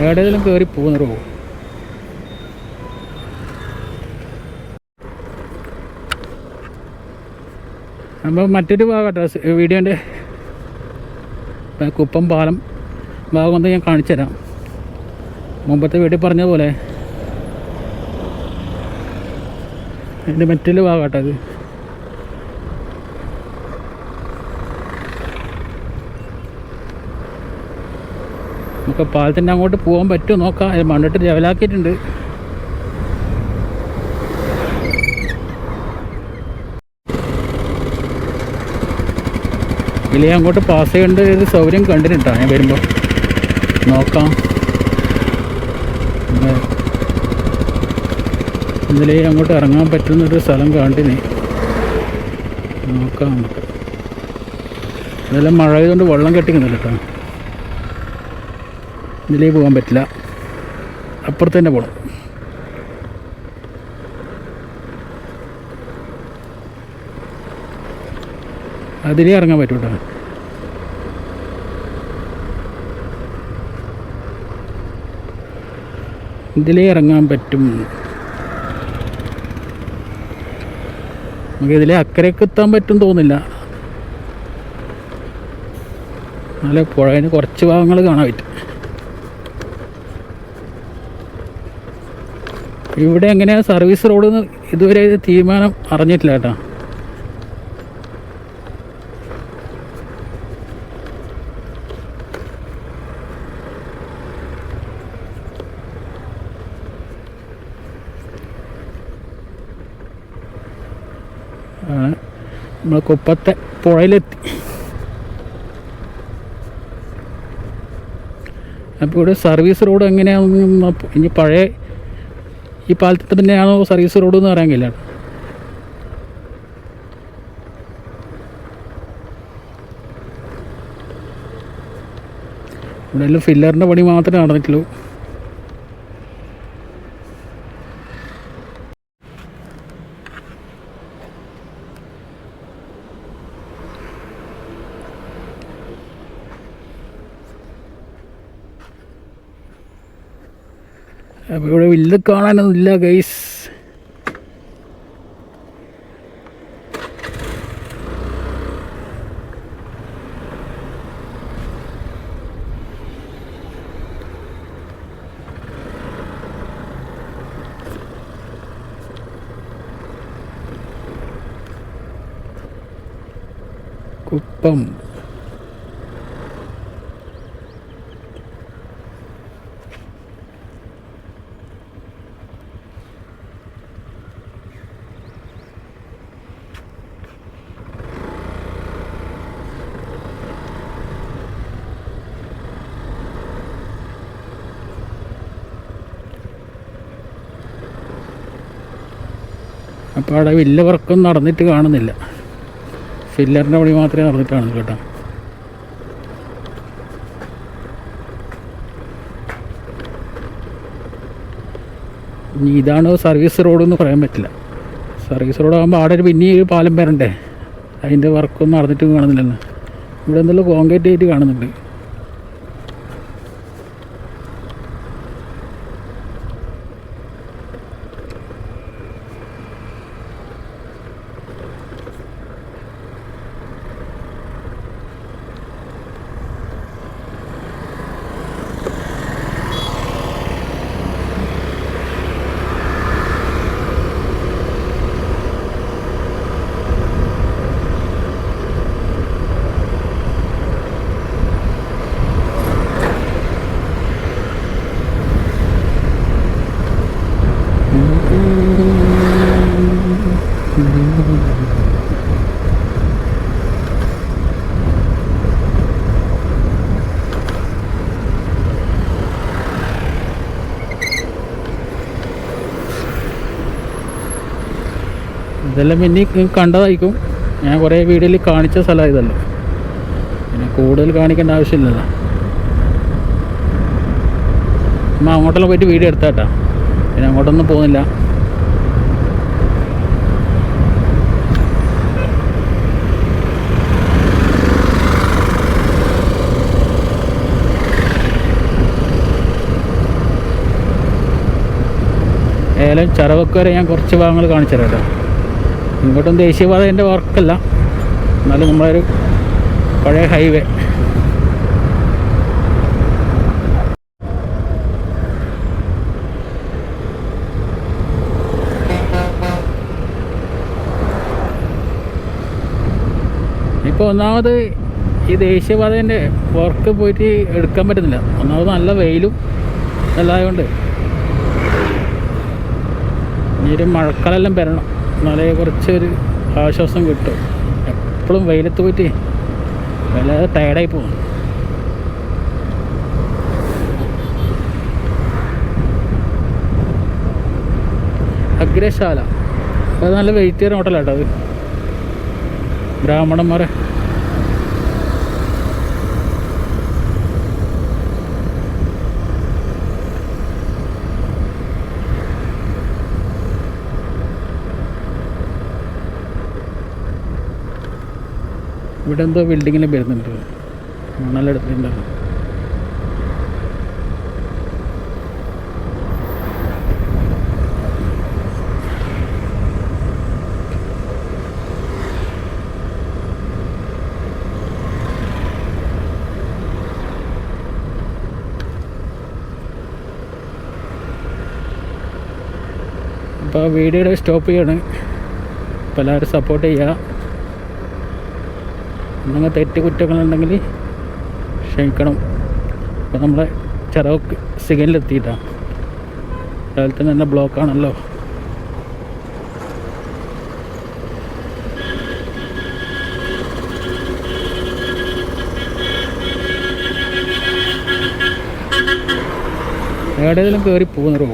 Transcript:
എവിടെയെങ്കിലും കയറി പോകുന്ന റോ അപ്പോൾ മറ്റൊരു ഭാഗം വീഡിയോന്റെ കുപ്പം പാലം ഭാഗം ഒന്ന് ഞാൻ കാണിച്ചു തരാം. മുമ്പത്തെ വീട്ടിൽ പറഞ്ഞ പോലെ എന്റെ മറ്റൊരു ഭാഗട്ടോ അത് നമുക്ക് പാലത്തിന്റെ അങ്ങോട്ട് പോകാൻ പറ്റുമോ നോക്കാം. മണ്ണിട്ട് ലെവലാക്കിയിട്ടുണ്ട്. ഇല്ലേ അങ്ങോട്ട് പാസ് ചെയ്യേണ്ട ഒരു സൗകര്യം കണ്ടിട്ടുണ്ടോ? ഞാൻ വരുമ്പോൾ നോക്കാം. ഇന്നലെ അങ്ങോട്ട് ഇറങ്ങാൻ പറ്റുന്നൊരു സ്ഥലം കണ്ടിന്. നോക്കാം. നമുക്ക് ഇതെല്ലാം മഴ ആയതുകൊണ്ട് വെള്ളം കെട്ടിക്കുന്നില്ല കേട്ടോ. ഇതിലേ പോകാൻ പറ്റില്ല. അപ്പുറത്ത് തന്നെ പോകണം അതിലേ ഇറങ്ങാൻ പറ്റും കേട്ടോ. ഇതിലേ ഇറങ്ങാൻ പറ്റും. നമുക്ക് ഇതിലെ അക്കരയ്ക്ക് എത്താൻ പറ്റും തോന്നില്ല നല്ല പുഴയിന് കുറച്ച് ഭാഗങ്ങൾ കാണാൻ പറ്റും. ഇവിടെ എങ്ങനെയാണ് സർവീസ് റോഡ് ഇതുവരെ തീരുമാനം അറിഞ്ഞിട്ടില്ല കേട്ടോ. കുപ്പത്തെ പുഴയിലെത്തി. അപ്പോൾ ഇവിടെ സർവീസ് റോഡ് എങ്ങനെയാണെന്ന് ഇനി പഴയ ഈ പാലത്തിൽ തന്നെയാണോ സർവീസ് റോഡ് എന്ന് പറയാൻ കഴിയില്ല? ഇവിടെ എല്ലാം ഫില്ലറിന്റെ പണി മാത്രമേ നടന്നിട്ടുള്ളൂ. അപ്പോൾ ഇവിടെ വലിയ കാണാനൊന്നുമില്ല ഗൈസ് കുപ്പം. അപ്പോൾ അവിടെ വലിയ വർക്കൊന്നും നടന്നിട്ട് കാണുന്നില്ല. ഫില്ലറിന്റെ പണി മാത്രമേ നടന്നിട്ട് കാണുന്നു കേട്ടോ. ഇനി ഇതാണ് സർവീസ് റോഡ് എന്ന് പറയാൻ പറ്റില്ല. സർവീസ് റോഡ് ആകുമ്പോൾ അവിടെ ഒരു പിന്നെ ഒരു പാലം വരണ്ടേ? അതിന്റെ വർക്കൊന്നും നടന്നിട്ട് കാണുന്നില്ലെന്ന്. ഇവിടെ എന്തെല്ലാം കോൺക്രീറ്റ് ആയിട്ട് കാണുന്നുണ്ട്. ഇതെല്ലാം പിന്നെ കണ്ടതായിരിക്കും. ഞാൻ കുറേ വീഡിയോയിൽ കാണിച്ച സ്ഥലമാണ് ഇതല്ലോ. പിന്നെ കൂടുതൽ കാണിക്കേണ്ട ആവശ്യമില്ലല്ലോ. നമ്മൾ അങ്ങോട്ടെല്ലാം പോയിട്ട് വീഡിയോ എടുത്താട്ടാ പിന്നെ അങ്ങോട്ടൊന്നും പോകുന്നില്ല. ഏലം ചരവക്ക് ഞാൻ കുറച്ച് ഭാഗങ്ങൾ കാണിച്ചു തരാം കേട്ടോ ഇങ്ങോട്ടും ദേശീയപാതേന്റെ വർക്കല്ല. എന്നാലും നമ്മളൊരു പഴയ ഹൈവേ ഇപ്പോൾ ഒന്നാമത് ഈ ദേശീയപാതേന്റെ വർക്ക് പോയിട്ട് എടുക്കാൻ പറ്റുന്നില്ല. ഒന്നാമത് നല്ല വെയിലും എല്ലായതുകൊണ്ട് ഇനി ഒരു മഴക്കാലെല്ലാം വരണം. എന്നാലേ കുറച്ചൊരു ആശ്വാസം കിട്ടും. എപ്പോഴും വെയിലത്ത് പോയിട്ട് വല്ലാതെ ടയർഡായി പോകും. അഗ്രശാല. അത് നല്ല വെയിറ്റ് ചെയ്യുന്ന ഹോട്ടലാട്ടോ അത്. ബ്രാഹ്മണന്മാരെ ഇവിടെ എന്തോ ബിൽഡിങ്ങിലും വരുന്നുണ്ട്. മണലെടുത്തിട്ടുണ്ടായിരുന്നു അപ്പോൾ വീഡിയോയുടെ സ്റ്റോപ്പ് ചെയ്യാണ്. എല്ലാവരും സപ്പോർട്ട് ചെയ്യുക എന്തെങ്കിലും തെറ്റ് കുറ്റങ്ങളുണ്ടെങ്കിൽ ക്ഷമിക്കണം. അപ്പോൾ നമ്മളെ ചിറവക്ക് സിഗനിലെത്തിയിട്ടാണ് അതുപോലെ തന്നെ നല്ല ബ്ലോക്കാണല്ലോ. എവിടെയെങ്കിലും കയറി പോകുന്ന റോ